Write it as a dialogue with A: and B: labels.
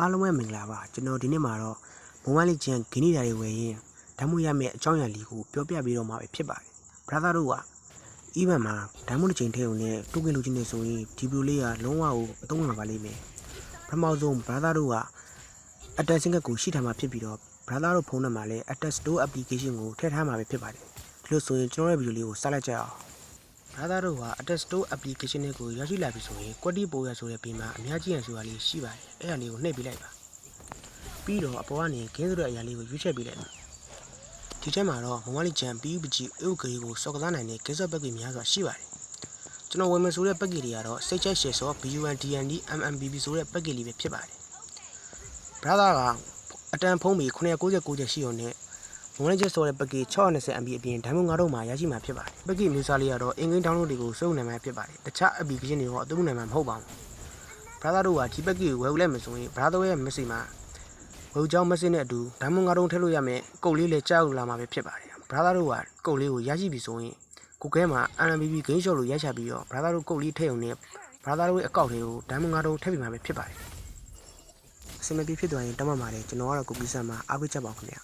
A: အားလုံးပဲမင်္ဂလာပါကျွန်တော်ဒီနေ့မှာတော့မိုဘိုင်းလေးကျန်ဂိနီဓာတ်တွေဝယ်ရင်ဓာတ်မှုရမယ့်အကြောင်းအရာလေးကိုပြောပြပေးတော့မှာပဲဖြစ်ပါတယ် brother တို့က even မှာဓာတ်မှုတစ်ချိန်ထည့်ုံနဲ့တူကင်လူချင်းနေဆိုရင်ဒီဗီဒီယိုလေးကလုံးဝကိုအသုံးဝင်ပါလိမ့်မယ်ပထမဆုံး brother တို့ကအတက်စင်ကကိုရှိထားမှာဖြစ်ပြီးတော့ brother တို့ဖုန်းနံပါတ်လည်း Attack Store application ကိုထည့်ထားမှာပဲဖြစ်ပါတယ်ဒီလိုဆိုရင်ကျွန်တော်ရဲ့ဗီဒီယိုလေးကိုစလိုက်ကြအောင် brother တို့က Attack Store application ကိုရောက်ရှိလာပြီဆိုရင် quality ပိုရဆိုတဲ့ပေမှာအများကြီးရန်ဆိုတာလေးရှိပါတယ်အဲ့ဒါလေးကိုနှိပ်ပေးလိုက်ပါပြီးတော့အပေါ်ကနေခင်းဆိုတဲ့အရာလေးကိုရွေးချယ်ပေးလိုက်ပါဒီချက်မှာတော့မမလေးချန် PUBG အုပ်ကေကိုစော်ကစားနိုင်တဲ့ game ပက်ကကြီးများစွာရှိပါတယ်ကျွန်တော်ဝယ်မယ်ဆိုတဲ့ပက်ကကြီးတွေကတော့စိတ်ချက်ရှယ်စော BUN DND MMBB ဆိုတဲ့ပက်ကကြီးလေးပဲဖြစ်ပါတယ် brother ကအတန်ဖုံးပြီး999ချက်ရှိုံနဲ့ မွန်လေးချက်ဆိုတဲ့ပက်ကီ 620MB အပြင်ဒိုင်းမုံငါတော့မှာရရှိမှာဖြစ်ပါတယ်ပက်ကီမျိုးစားလေးကတော့အင်္ဂလိပ် download တွေကိုစုံနိုင်မှာဖြစ်ပါတယ်တခြား application တွေတော့အသုံးနိုင်မှာမဟုတ်ပါဘူး brother တို့ကဒီပက်ကီကိုဝယ်ယူလိုက်မယ်ဆိုရင် brother ရဲ့ message မှာဝယ်ယူကြောင်း message နဲ့အတူဒိုင်းမုံငါတော့ထည့်လို့ရမယ်ကုတ်လေးလည်းကြောက်လာမှာပဲဖြစ်ပါတယ် brother တို့ကကုတ်လေးကိုရရှိပြီဆိုရင်ကိုကဲမှာ RMBB game shot လို့ရိုက်ချပြီးတော့ brother တို့ကုတ်လေးထည့်ုံနဲ့ brother တို့ရဲ့အကောင့်တွေကိုဒိုင်းမုံငါတော့ထည့်ပြီးမှာပဲဖြစ်ပါတယ်အစမပြေဖြစ်သွားရင်တတ်မှတ်ပါတယ်ကျွန်တော်ကတော့ကိုပီဆန်မှာအားပေးချက်ပါခင်ဗျာ